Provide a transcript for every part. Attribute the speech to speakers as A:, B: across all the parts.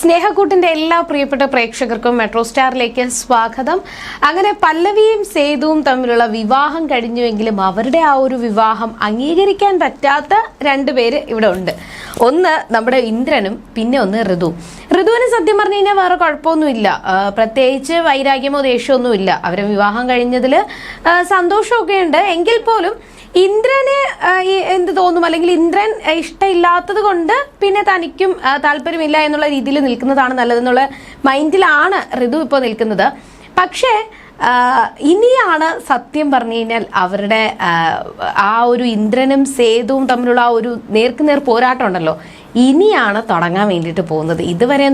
A: സ്നേഹക്കൂട്ടിന്റെ എല്ലാ പ്രിയപ്പെട്ട പ്രേക്ഷകർക്കും മെട്രോ സ്റ്റാറിലേക്ക് സ്വാഗതം. അങ്ങനെ പല്ലവിയും സേതുവും തമ്മിലുള്ള വിവാഹം കഴിഞ്ഞുവെങ്കിലും അവരുടെ ആ ഒരു വിവാഹം അംഗീകരിക്കാൻ പറ്റാത്ത രണ്ടുപേര് ഇവിടെ ഉണ്ട്. ഒന്ന് നമ്മുടെ ഇന്ദ്രനും പിന്നെ ഒന്ന് ഋതു. ഋതുവിന് സത്യം പറഞ്ഞു കഴിഞ്ഞാൽ വേറെ കുഴപ്പമൊന്നുമില്ല. പ്രത്യേകിച്ച് വൈരാഗ്യമോ ദേഷ്യമൊന്നും ഇല്ല അവരെ വിവാഹം കഴിഞ്ഞതിൽ സന്തോഷമൊക്കെ ഉണ്ട്. എങ്കിൽ പോലും ഇന്ദ്രന് എന്ത് തോന്നും? അല്ലെങ്കിൽ ഇന്ദ്രൻ ഇഷ്ടമില്ലാത്തത് കൊണ്ട് പിന്നെ തനിക്കും താല്പര്യമില്ല എന്നുള്ള രീതിയിൽ നിൽക്കുന്നതാണ് നല്ലതെന്നുള്ള മൈൻഡിലാണ് ഋതു ഇപ്പോൾ നിൽക്കുന്നത്. പക്ഷേ ഇനിയാണ് സത്യം പറഞ്ഞു കഴിഞ്ഞാൽ അവരുടെ ആ, ഒരു ഇന്ദ്രനും സേതുവും തമ്മിലുള്ള ആ ഒരു നേർക്കുനേർ പോരാട്ടം ഉണ്ടല്ലോ. ഇനിയാണ് തുടങ്ങാൻ വേണ്ടിയിട്ട് പോകുന്നത്. ഇതുവരെ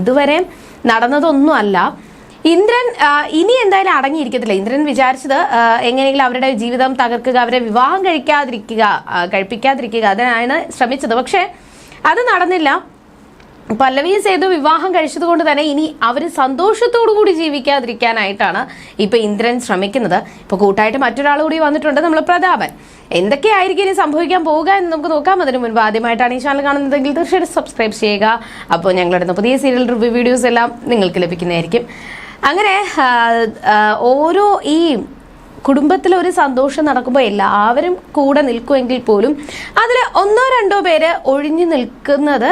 A: ഇതുവരെ നടന്നതൊന്നുമല്ല ഇന്ദ്രൻ ഇനി എന്തായാലും അടങ്ങിയിരിക്കത്തില്ല. ഇന്ദ്രൻ വിചാരിച്ചത് എങ്ങനെയെങ്കിലും അവരുടെ ജീവിതം തകർക്കുക അവരെ വിവാഹം കഴിക്കാതിരിക്കുക കഴിപ്പിക്കാതിരിക്കുക അതിനാണ് ശ്രമിച്ചത്. പക്ഷേ അത് നടന്നില്ല. പല്ലവിയും സേതു വിവാഹം കഴിച്ചതുകൊണ്ട് തന്നെ ഇനി അവർ സന്തോഷത്തോടു കൂടി ജീവിക്കാതിരിക്കാനായിട്ടാണ് ഇപ്പൊ ഇന്ദ്രൻ ശ്രമിക്കുന്നത്. ഇപ്പൊ കൂട്ടായിട്ട് മറ്റൊരാൾ കൂടി വന്നിട്ടുണ്ട് നമ്മൾ പ്രതാപൻ. എന്തൊക്കെയായിരിക്കും ഇനി സംഭവിക്കാൻ പോവുക എന്ന് നമുക്ക് നോക്കാം. അതിന് മുൻപ് ആദ്യമായിട്ടാണ് ഈ ചാനൽ കാണുന്നതെങ്കിൽ തീർച്ചയായിട്ടും സബ്സ്ക്രൈബ് ചെയ്യുക. അപ്പോൾ ഞങ്ങളുടെ പുതിയ സീരിയൽ റിവ്യൂ വീഡിയോസ് എല്ലാം നിങ്ങൾക്ക് ലഭിക്കുന്നതായിരിക്കും. അങ്ങനെ ഓരോ ഈ കുടുംബത്തിൽ ഒരു സന്തോഷം നടക്കുമ്പോൾ എല്ലാവരും കൂടെ നിൽക്കുമെങ്കിൽ പോലും അതിൽ ഒന്നോ രണ്ടോ പേര് ഒഴിഞ്ഞു നിൽക്കുന്നത്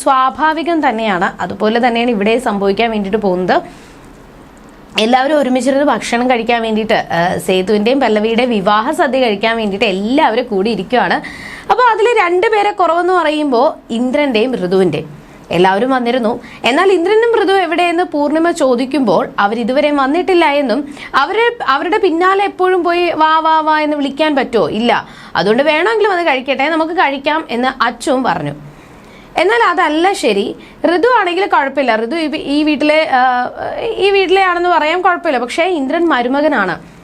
A: സ്വാഭാവികം തന്നെയാണ്. അതുപോലെ തന്നെയാണ് ഇവിടെ സംഭവിക്കാൻ വേണ്ടിയിട്ട് പോകുന്നത്. എല്ലാവരും ഒരുമിച്ചിരുന്ന് ഭക്ഷണം കഴിക്കാൻ വേണ്ടിയിട്ട് സേതുവിന്റെയും പല്ലവിയുടെ പല്ലവിയുടെയും വിവാഹ സദ്യ കഴിക്കാൻ വേണ്ടിയിട്ട് എല്ലാവരും കൂടി ഇരിക്കുകയാണ് അപ്പോൾ അതിൽ രണ്ടുപേരെ കുറവെന്ന് പറയുമ്പോൾ ഇന്ദ്രന്റെയും ഋതുവിന്റെയും. എല്ലാവരും വന്നിരുന്നു. എന്നാൽ ഇന്ദ്രനും മൃദു എവിടെയെന്ന് പൂർണിമ ചോദിക്കുമ്പോൾ അവർ ഇതുവരെ വന്നിട്ടില്ല എന്നും അവരെ അവരുടെ പിന്നാലെ എപ്പോഴും പോയി വാ വാ വാ എന്ന് വിളിക്കാൻ പറ്റുമോ? ഇല്ല. അതുകൊണ്ട് വേണമെങ്കിലും അത് കഴിക്കട്ടെ നമുക്ക് കഴിക്കാം എന്ന് അച്ചുവും പറഞ്ഞു. എന്നാൽ അതല്ല ശരി. ഋതു ആണെങ്കിൽ കുഴപ്പമില്ല. ഋതു ഈ വീട്ടിലെ ഈ വീട്ടിലെ ആണെന്ന് പറയാൻ കുഴപ്പമില്ല. പക്ഷേ ഇന്ദ്രൻ മരുമകനാണ്.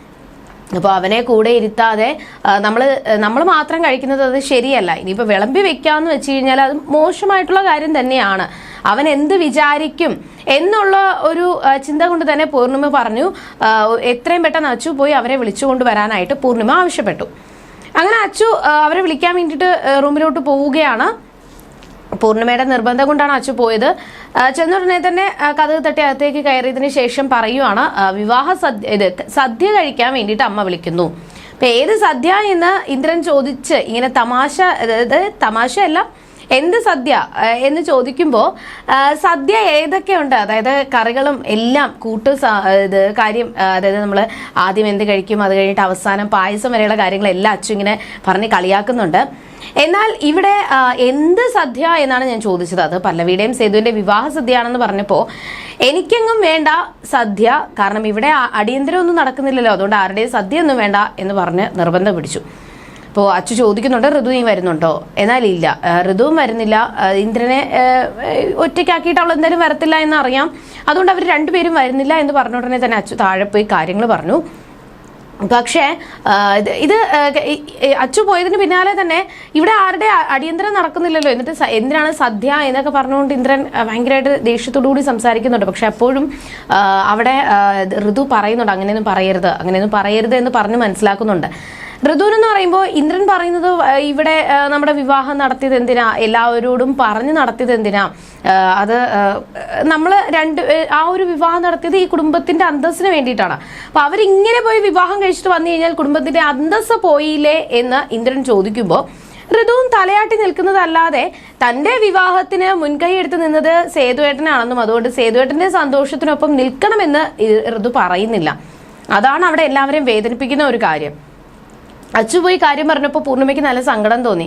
A: അപ്പോൾ അവനെ കൂടെ ഇരുത്താതെ നമ്മൾ നമ്മൾ മാത്രം കഴിക്കുന്നത് അത് ശരിയല്ല. ഇനിയിപ്പോൾ വിളമ്പി വെക്കാന്ന് വെച്ച് കഴിഞ്ഞാൽ അത് മോശമായിട്ടുള്ള കാര്യം തന്നെയാണ്. അവൻ എന്ത് വിചാരിക്കും എന്നുള്ള ഒരു ചിന്ത കൊണ്ട് തന്നെ പൂർണിമ പറഞ്ഞു എത്രയും പെട്ടെന്ന് അച്ചു പോയി അവരെ വിളിച്ചുകൊണ്ട് വരാനായിട്ട് പൂർണിമ ആവശ്യപ്പെട്ടു. അങ്ങനെ അച്ചു അവരെ വിളിക്കാൻ വേണ്ടിയിട്ട് റൂമിലോട്ട് പോവുകയാണ്. പൂർണിമയുടെ നിർബന്ധം കൊണ്ടാണ് അച്ചു പോയത്. ഉടനെ തന്നെ കഥ തട്ടി അകത്തേക്ക് കയറിയതിനു ശേഷം പറയുവാണ് വിവാഹ സദ്യ ഇത് സദ്യ കഴിക്കാൻ വേണ്ടിയിട്ട് അമ്മ വിളിക്കുന്നു. അപ്പൊ ഏത് സദ്യ എന്ന് ഇന്ദ്രൻ ചോദിച്ച് ഇങ്ങനെ തമാശ അതായത് തമാശയല്ല എന്ത് സദ്യ എന്ന് ചോദിക്കുമ്പോൾ സദ്യ ഏതൊക്കെയുണ്ട് അതായത് കറികളും എല്ലാം കൂട്ട് ഇത് കാര്യം അതായത് നമ്മൾ ആദ്യം എന്ത് കഴിക്കും? അത് കഴിഞ്ഞിട്ട് അവസാനം പായസം വരെയുള്ള കാര്യങ്ങളെല്ലാം അച്ഛൻ ഇങ്ങനെ പറഞ്ഞ് കളിയാക്കുന്നുണ്ട്. എന്നാൽ ഇവിടെ എന്ത് സദ്യ എന്നാണ് ഞാൻ ചോദിച്ചത്. അത് പല്ലവിയുടെയും സേതുവിന്റെ വിവാഹ സദ്യയാണെന്ന് പറഞ്ഞപ്പോൾ എനിക്കെങ്ങും വേണ്ട സദ്യ കാരണം ഇവിടെ അടിയന്തരമൊന്നും നടക്കുന്നില്ലല്ലോ. അതുകൊണ്ട് ആരുടെയും സദ്യ ഒന്നും വേണ്ട എന്ന് പറഞ്ഞ് നിർബന്ധം പിടിച്ചു. അപ്പോൾ അച്ചു ചോദിക്കുന്നുണ്ട് ഋതു നീ വരുന്നുണ്ടോ? എന്നാൽ ഇല്ല. ഋതുവും വരുന്നില്ല. ഇന്ദ്രനെ ഒറ്റയ്ക്കാക്കിയിട്ട് അവൾ എന്തായാലും വരത്തില്ല എന്ന് അറിയാം അതുകൊണ്ട് അവർ രണ്ടുപേരും വരുന്നില്ല എന്ന് പറഞ്ഞ ഉടനെ തന്നെ അച്ചു താഴെ പോയി കാര്യങ്ങൾ പറഞ്ഞു. പക്ഷേ ഇത് അച്ചു പോയതിന് പിന്നാലെ തന്നെ ഇവിടെ ആരുടെ അടിയന്തരം നടക്കുന്നില്ലല്ലോ. എന്നിട്ട് എന്തിനാണ് സദ്യ എന്നൊക്കെ പറഞ്ഞുകൊണ്ട് ഇന്ദ്രൻ ഭയങ്കരമായിട്ട് ദേഷ്യത്തോടു കൂടി സംസാരിക്കുന്നുണ്ട്. പക്ഷെ അപ്പോഴും അവിടെ ഋതു പറയുന്നുണ്ട് അങ്ങനെയൊന്നും പറയരുത് അങ്ങനെയൊന്നും പറയരുത് എന്ന് പറഞ്ഞ് മനസ്സിലാക്കുന്നുണ്ട്. ഋതുവിനെന്ന് പറയുമ്പോൾ ഇന്ദ്രൻ പറയുന്നത് ഇവിടെ നമ്മുടെ വിവാഹം നടത്തിയത് എന്തിനാ? എല്ലാവരോടും പറഞ്ഞ് നടത്തിയത് എന്തിനാ? അത് നമ്മൾ രണ്ട് ആ ഒരു വിവാഹം നടത്തിയത് ഈ കുടുംബത്തിന്റെ അന്തസ്സിന് വേണ്ടിയിട്ടാണ്. അപ്പൊ അവരിങ്ങനെ പോയി വിവാഹം കഴിച്ചിട്ട് വന്നു കഴിഞ്ഞാൽ കുടുംബത്തിന്റെ അന്തസ് പോയില്ലേ എന്ന് ഇന്ദ്രൻ ചോദിക്കുമ്പോൾ ഋതുവും തലയാട്ടി നിൽക്കുന്നതല്ലാതെ തന്റെ വിവാഹത്തിന് മുൻകൈ എടുത്ത് നിന്നത് സേതുവേട്ടനാണെന്നും അതുകൊണ്ട് സേതുവേട്ടന്റെ സന്തോഷത്തിനൊപ്പം നിൽക്കണമെന്ന് ഋതു പറയുന്നില്ല. അതാണ് അവിടെ എല്ലാവരെയും വേദനിപ്പിക്കുന്ന ഒരു കാര്യം. അച്ചു പോയി കാര്യം പറഞ്ഞപ്പോൾ പൂർണിമയ്ക്ക് നല്ല സങ്കടം തോന്നി.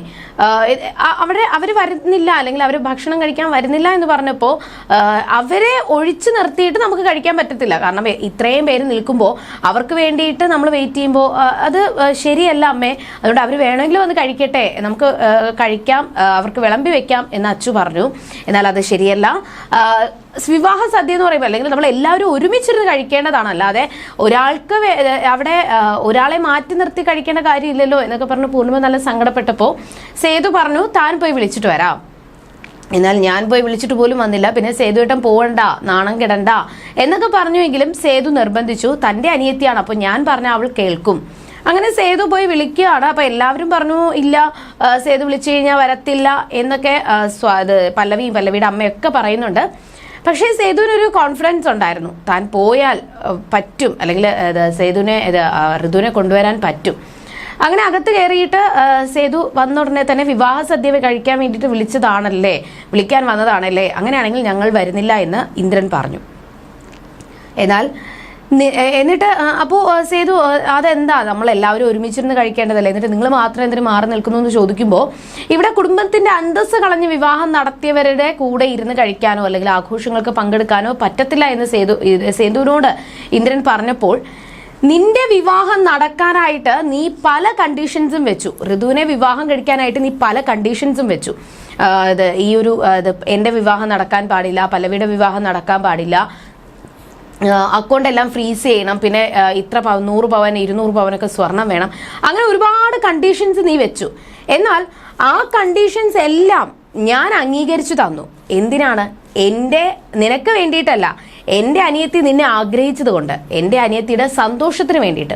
A: അവിടെ അവർ വരുന്നില്ല അല്ലെങ്കിൽ അവർ ഭക്ഷണം കഴിക്കാൻ വരുന്നില്ല എന്ന് പറഞ്ഞപ്പോൾ അവരെ ഒഴിച്ചു നിർത്തിയിട്ട് നമുക്ക് കഴിക്കാൻ പറ്റത്തില്ല. കാരണം ഇത്രയും പേര് നിൽക്കുമ്പോൾ അവർക്ക് വേണ്ടിയിട്ട് നമ്മൾ വെയിറ്റ് ചെയ്യുമ്പോൾ അത് ശരിയല്ല അമ്മേ. അതുകൊണ്ട് അവർ വേണമെങ്കിൽ വന്ന് കഴിക്കട്ടെ. നമുക്ക് കഴിക്കാം അവർക്ക് വിളമ്പി വെക്കാം എന്ന് അച്ചു പറഞ്ഞു. എന്നാൽ അത് ശരിയല്ല. വിവാഹ സദ്യ എന്ന് പറയുമ്പോൾ അല്ലെങ്കിൽ നമ്മൾ എല്ലാവരും ഒരുമിച്ചിരുന്ന് കഴിക്കേണ്ടതാണ് അല്ലാതെ ഒരാൾക്ക് അവിടെ ഒരാളെ മാറ്റി നിർത്തി കഴിക്കേണ്ട കാര്യമില്ലല്ലോ എന്നൊക്കെ പറഞ്ഞ് പൂർണിമ നല്ല സങ്കടപ്പെട്ടപ്പോൾ സേതു പറഞ്ഞു താൻ പോയി വിളിച്ചിട്ട് വരാം. എന്നാൽ ഞാൻ പോയി വിളിച്ചിട്ട് പോലും വന്നില്ല. പിന്നെ സേതുവേട്ടൻ പോകണ്ട നാണം കിടണ്ട എന്നൊക്കെ പറഞ്ഞുവെങ്കിലും സേതു നിർബന്ധിച്ചു. തന്റെ അനിയത്തിയാണ് അപ്പോൾ ഞാൻ പറഞ്ഞ അവൾ കേൾക്കും. അങ്ങനെ സേതു പോയി വിളിക്കുകയാണ്. അപ്പൊ എല്ലാവരും പറഞ്ഞു ഇല്ല സേതു വിളിച്ചു കഴിഞ്ഞാൽ വരത്തില്ല എന്നൊക്കെ പല്ലവിയും പല്ലവിയുടെ അമ്മയൊക്കെ പറയുന്നുണ്ട്. പക്ഷേ സേതുവിനൊരു കോൺഫിഡൻസ് ഉണ്ടായിരുന്നു. താൻ പോയാൽ പറ്റും. അല്ലെങ്കിൽ സേതുവിനെ ഋതുവിനെ കൊണ്ടുവരാൻ പറ്റും. അങ്ങനെ അകത്ത് കയറിയിട്ട് സേതു വന്ന ഉടനെ തന്നെ വിവാഹ സദ്യ കഴിക്കാൻ വേണ്ടിയിട്ട് വിളിച്ചതാണല്ലേ? വിളിക്കാൻ വന്നതാണല്ലേ? അങ്ങനെയാണെങ്കിൽ ഞങ്ങൾ വരുന്നില്ല എന്ന് ഇന്ദ്രൻ പറഞ്ഞു. എന്നാൽ എന്നിട്ട് അപ്പോൾ സേതു അതെന്താ? നമ്മൾ എല്ലാവരും ഒരുമിച്ചിരുന്ന് കഴിക്കേണ്ടതല്ലേ? എന്നിട്ട് നിങ്ങൾ മാത്രം എന്തിനു മാറി നിൽക്കുന്നു എന്ന് ചോദിക്കുമ്പോൾ ഇവിടെ കുടുംബത്തിന്റെ അന്തസ്സ് കളഞ്ഞ് വിവാഹം നടത്തിയവരുടെ കൂടെ ഇരുന്ന് കഴിക്കാനോ അല്ലെങ്കിൽ ആഘോഷങ്ങൾക്ക് പങ്കെടുക്കാനോ പറ്റത്തില്ല എന്ന് സേതു സേതുവിനോട് ഇന്ദ്രൻ പറഞ്ഞപ്പോൾ നിന്റെ വിവാഹം നടക്കാനായിട്ട് നീ പല കണ്ടീഷൻസും വെച്ചു. ഋതുവിനെ വിവാഹം കഴിക്കാനായിട്ട് നീ പല കണ്ടീഷൻസും വെച്ചു. ഈ ഒരു വിവാഹം നടക്കാൻ പാടില്ല പല്ലവിയുടെ വിവാഹം നടക്കാൻ പാടില്ല അക്കൗണ്ട് എല്ലാം ഫ്രീസ് ചെയ്യണം. പിന്നെ ഇത്ര പവൻ നൂറ് പവൻ ഇരുന്നൂറ് പവനൊക്കെ സ്വർണം വേണം. അങ്ങനെ ഒരുപാട് കണ്ടീഷൻസ് നീ വെച്ചു. എന്നാൽ ആ കണ്ടീഷൻസ് എല്ലാം ഞാൻ അംഗീകരിച്ചു തന്നു. എന്തിനാണ്? എന്റെ നിനക്ക് വേണ്ടിയിട്ടല്ല. എന്റെ അനിയത്തി നിന്നെ ആഗ്രഹിച്ചത് കൊണ്ട്. എന്റെ അനിയത്തിയുടെ സന്തോഷത്തിന് വേണ്ടിയിട്ട്.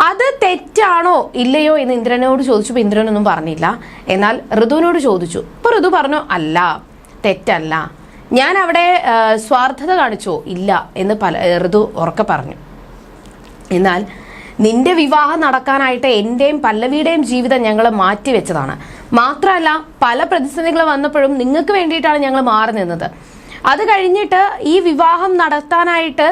A: അത് തെറ്റാണോ? ഇല്ലയോ എന്ന് ഇന്ദ്രനോട് ചോദിച്ചു. ഇന്ദ്രനൊന്നും പറഞ്ഞില്ല. എന്നാൽ ഋതുവിനോട് ചോദിച്ചു. അപ്പോൾ ഋതു പറഞ്ഞു അല്ല തെറ്റല്ല. ഞാൻ അവിടെ സ്വാർത്ഥത കാണിച്ചോ. ഇല്ല എന്ന് പല ഋതു ഉറക്കെ പറഞ്ഞു. എന്നാൽ നിന്റെ വിവാഹം നടക്കാനായിട്ട് എന്റെയും പല്ലവിയുടെയും ജീവിതം ഞങ്ങൾ മാറ്റിവെച്ചതാണ് മാത്രമല്ല പല പ്രതിസന്ധികൾ വന്നപ്പോഴും നിങ്ങൾക്ക് വേണ്ടിയിട്ടാണ് ഞങ്ങൾ മാറി നിന്നത്. അത് കഴിഞ്ഞിട്ട് ഈ വിവാഹം നടത്താനായിട്ട്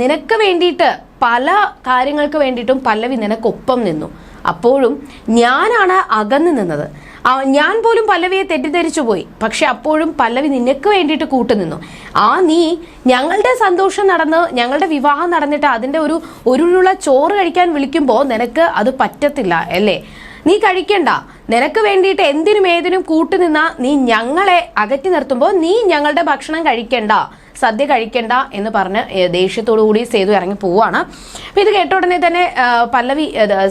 A: നിനക്ക് വേണ്ടിയിട്ട് പല കാര്യങ്ങൾക്ക് വേണ്ടിയിട്ടും പല്ലവി നിനക്കൊപ്പം നിന്നു. അപ്പോഴും ഞാനാണ് അകന്നു നിന്നത്. ഞാൻ പോലും പല്ലവിയെ തെറ്റിദ്ധരിച്ചു പോയി. പക്ഷെ അപ്പോഴും പല്ലവി നിനക്ക് വേണ്ടിയിട്ട് കൂട്ടുനിന്നു ആ നീ ഞങ്ങളുടെ സന്തോഷം നടന്ന് ഞങ്ങളുടെ വിവാഹം നടന്നിട്ട് അതിന്റെ ഒരു ഒരുള്ള ചോറ് കഴിക്കാൻ വിളിക്കുമ്പോൾ നിനക്ക് അത് പറ്റത്തില്ല അല്ലേ? നീ കഴിക്കണ്ട. നിനക്ക് വേണ്ടിയിട്ട് എന്തിനും ഏതിനും കൂട്ടുനിന്ന നീ ഞങ്ങളെ അകറ്റി നിർത്തുമ്പോൾ നീ ഞങ്ങളുടെ ഭക്ഷണം കഴിക്കണ്ട സദ്യ കഴിക്കണ്ട എന്ന് പറഞ്ഞ് ദേഷ്യത്തോടു കൂടി സേതു ഇറങ്ങി പോവാണ്. അപ്പൊ ഇത് കേട്ട ഉടനെ തന്നെ പല്ലവി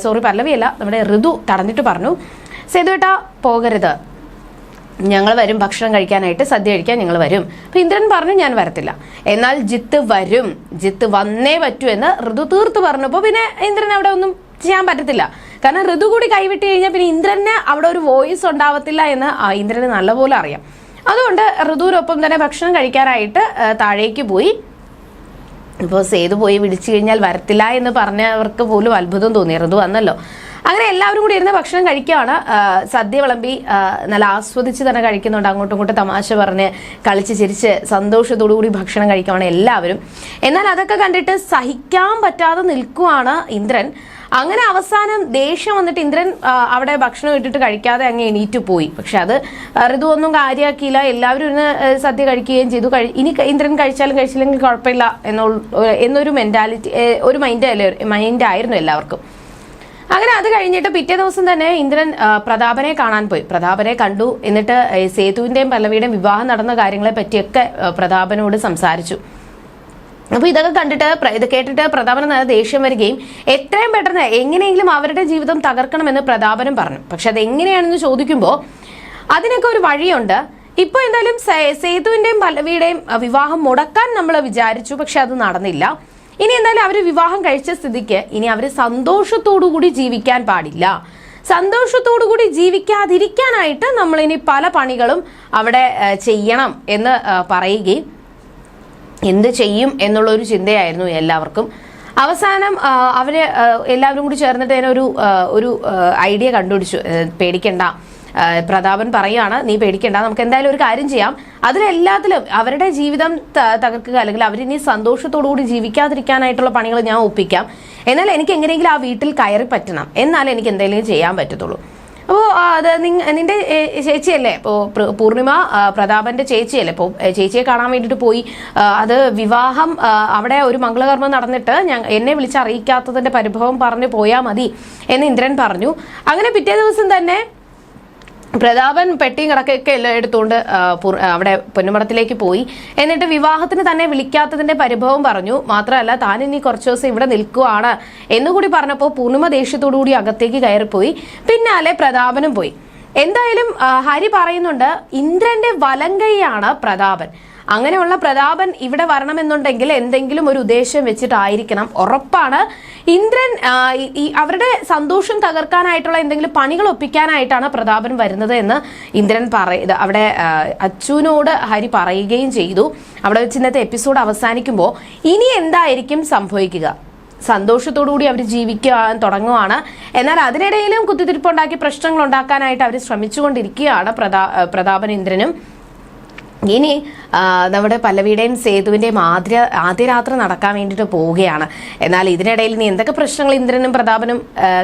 A: സോറി പല്ലവിയല്ല നമ്മുടെ ഋതു തടഞ്ഞിട്ട് പറഞ്ഞു. സേതു ഏട്ടാ പോകരുത്. ഞങ്ങൾ വരും ഭക്ഷണം കഴിക്കാനായിട്ട് സദ്യ കഴിക്കാൻ ഞങ്ങൾ വരും. അപ്പം ഇന്ദ്രൻ പറഞ്ഞു ഞാൻ വരത്തില്ല. എന്നാൽ ജിത്ത് വരും. ജിത്ത് വന്നേ പറ്റൂ എന്ന് ഋതു തീർത്ത് പറഞ്ഞപ്പോൾ പിന്നെ ഇന്ദ്രൻ അവിടെ ഒന്നും ചെയ്യാൻ പറ്റത്തില്ല. കാരണം ഋതു കൂടി കൈവിട്ട് കഴിഞ്ഞാൽ പിന്നെ ഇന്ദ്രന് അവിടെ ഒരു വോയിസ് ഉണ്ടാവത്തില്ല എന്ന് ഇന്ദ്രന് നല്ലപോലെ അറിയാം. അതുകൊണ്ട് ഋതുവിനൊപ്പം തന്നെ ഭക്ഷണം കഴിക്കാനായിട്ട് താഴേക്ക് പോയി. ഇപ്പോൾ സേതു പോയി വിളിച്ചു കഴിഞ്ഞാൽ വരത്തില്ല എന്ന് പറഞ്ഞവർക്ക് പോലും അത്ഭുതം തോന്നി. ഋതു വന്നല്ലോ. അങ്ങനെ എല്ലാവരും കൂടി ഇരുന്ന് ഭക്ഷണം കഴിക്കുകയാണ്. സദ്യ വിളമ്പി നല്ല ആസ്വദിച്ച് തന്നെ കഴിക്കുന്നുണ്ട്. അങ്ങോട്ടും ഇങ്ങോട്ടും തമാശ പറഞ്ഞ് കളിച്ച് ചിരിച്ച് സന്തോഷത്തോടു കൂടി ഭക്ഷണം കഴിക്കുകയാണ് എല്ലാവരും. എന്നാൽ അതൊക്കെ കണ്ടിട്ട് സഹിക്കാൻ പറ്റാതെ നിൽക്കുവാണ് ഇന്ദ്രൻ. അങ്ങനെ അവസാനം ദേഷ്യം വന്നിട്ട് ഇന്ദ്രൻ അവിടെ ഭക്ഷണം ഇട്ടിട്ട് കഴിക്കാതെ അങ്ങ് എണീറ്റ് പോയി. പക്ഷെ അത് ഋതുവൊന്നും കാര്യമാക്കിയില്ല എല്ലാവരും ഇന്ന് സദ്യ കഴിക്കുകയും ചെയ്തു. ഇനി ഇന്ദ്രൻ കഴിച്ചാലും കഴിച്ചില്ലെങ്കിൽ കുഴപ്പമില്ല എന്നൊരു മെന്റാലിറ്റി ഒരു മൈൻഡ് മൈൻഡ് ആയിരുന്നു എല്ലാവർക്കും. അങ്ങനെ അത് കഴിഞ്ഞിട്ട് പിറ്റേ ദിവസം തന്നെ ഇന്ദ്രൻ പ്രതാപനെ കാണാൻ പോയി. പ്രതാപനെ കണ്ടു. എന്നിട്ട് സേതുവിന്റെയും പല്ലവിയുടെയും വിവാഹം നടന്ന കാര്യങ്ങളെ പറ്റിയൊക്കെ പ്രതാപനോട് സംസാരിച്ചു. അപ്പൊ ഇതൊക്കെ കണ്ടിട്ട് ഇത് കേട്ടിട്ട് പ്രതാപന് നല്ല ദേഷ്യം വരികയും എത്രയും പെട്ടെന്ന് എങ്ങനെയെങ്കിലും അവരുടെ ജീവിതം തകർക്കണമെന്ന് പ്രതാപനും പറഞ്ഞു. പക്ഷെ അത് എങ്ങനെയാണെന്ന് ചോദിക്കുമ്പോൾ അതിനൊക്കെ ഒരു വഴിയുണ്ട്. ഇപ്പൊ എന്തായാലും സേതുവിന്റെയും പല്ലവിയുടെയും വിവാഹം മുടക്കാൻ നമ്മൾ വിചാരിച്ചു പക്ഷെ അത് നടന്നില്ല. ഇനി എന്തായാലും അവർ വിവാഹം കഴിച്ച സ്ഥിതിക്ക് ഇനി അവർ സന്തോഷത്തോടു കൂടി ജീവിക്കാൻ പാടില്ല. സന്തോഷത്തോടു കൂടി ജീവിക്കാതിരിക്കാനായിട്ട് നമ്മൾ ഇനി പല പണികളും അവിടെ ചെയ്യണം എന്ന് പറയുകയും എന്ത് ചെയ്യും എന്നുള്ള ഒരു ചിന്തയായിരുന്നു എല്ലാവർക്കും. അവസാനം അവർ എല്ലാവരും കൂടി ചേർന്നിട്ട് അതിനൊരു ഒരു ഐഡിയ കണ്ടുപിടിച്ചു. പേടിക്കണ്ട. പ്രതാപൻ പറയാണ് നീ പേടിക്കേണ്ട നമുക്ക് എന്തായാലും ഒരു കാര്യം ചെയ്യാം. അതിലെല്ലാത്തിലും അവരുടെ ജീവിതം തകർക്കുക അല്ലെങ്കിൽ അവരിനി സന്തോഷത്തോടു കൂടി ജീവിക്കാതിരിക്കാനായിട്ടുള്ള പണികൾ ഞാൻ ഒപ്പിക്കാം. എന്നാൽ എനിക്ക് എങ്ങനെയെങ്കിലും ആ വീട്ടിൽ കയറി പറ്റണം. എന്നാൽ എനിക്ക് എന്തെങ്കിലും ചെയ്യാൻ പറ്റത്തുള്ളൂ. അപ്പോൾ അത് നിന്റെ ചേച്ചിയല്ലേ? ഇപ്പോൾ പൂർണിമ പ്രതാപന്റെ ചേച്ചിയല്ലേ? ഇപ്പോൾ ചേച്ചിയെ കാണാൻ വേണ്ടിയിട്ട് പോയി. അത് വിവാഹം അവിടെ ഒരു മംഗളകർമ്മം നടന്നിട്ട് ഞാൻ എന്നെ വിളിച്ച് അറിയിക്കാത്തതിന്റെ പരിഭവം പറഞ്ഞ് പോയാൽ മതി എന്ന് ഇന്ദ്രൻ പറഞ്ഞു. അങ്ങനെ പിറ്റേ ദിവസം തന്നെ പ്രതാപൻ പെട്ടിയും കിടക്കൊക്കെ എല്ലാം എടുത്തുകൊണ്ട് അവിടെ പൊന്നുമടത്തിലേക്ക് പോയി. എന്നിട്ട് വിവാഹത്തിന് തന്നെ വിളിക്കാത്തതിന്റെ പരിഭവം പറഞ്ഞു. മാത്രമല്ല താൻ ഇനി കുറച്ച് ദിവസം ഇവിടെ നിൽക്കുവാണ് എന്നുകൂടി പറഞ്ഞപ്പോൾ പൂർണിമ ദേഷ്യത്തോടു കൂടി അകത്തേക്ക് കയറിപ്പോയി. പിന്നാലെ പ്രതാപനും പോയി. എന്തായാലും ഹരി പറയുന്നുണ്ട് ഇന്ദ്രന്റെ വലങ്കൈയാണ് പ്രതാപൻ. അങ്ങനെയുള്ള പ്രതാപൻ ഇവിടെ വരണമെന്നുണ്ടെങ്കിൽ എന്തെങ്കിലും ഒരു ഉദ്ദേശം വെച്ചിട്ടായിരിക്കണം. ഉറപ്പാണ്. ഇന്ദ്രൻ ഈ- അവരുടെ സന്തോഷം തകർക്കാനായിട്ടുള്ള എന്തെങ്കിലും പണികൾ ഒപ്പിക്കാനായിട്ടാണ് പ്രതാപൻ വരുന്നത് എന്ന് ഇന്ദ്രൻ പറയ അവിടെ അച്ചുവിനോട് ഹരി പറയുകയും ചെയ്തു. അവിടെ വെച്ച് ഇന്നത്തെ എപ്പിസോഡ് അവസാനിക്കുമ്പോൾ ഇനി എന്തായിരിക്കും സംഭവിക്കുക? സന്തോഷത്തോടുകൂടി അവർ ജീവിക്കാൻ തുടങ്ങുവാണ്. എന്നാൽ അതിനിടയിലും കുത്തിത്തിരിപ്പുണ്ടാക്കി പ്രശ്നങ്ങൾ ഉണ്ടാക്കാനായിട്ട് അവർ ശ്രമിച്ചുകൊണ്ടിരിക്കുകയാണ് പ്രതാ പ്രതാപൻ ഇന്ദ്രനും. ഇനി നമ്മുടെ പല്ലവിയുടെയും സേതുവിന്റെയും ആദ്യ ആദ്യ രാത്രി നടക്കാൻ വേണ്ടിയിട്ട് പോവുകയാണ്. എന്നാൽ ഇതിനിടയിൽ നീ എന്തൊക്കെ പ്രശ്നങ്ങൾ ഇന്ദ്രനും പ്രതാപനും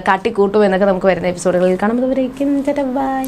A: കാട്ടിക്കൂട്ടും എന്നൊക്കെ നമുക്ക് വരുന്ന എപ്പിസോഡുകളിൽ കാണുമ്പോൾ ബൈ.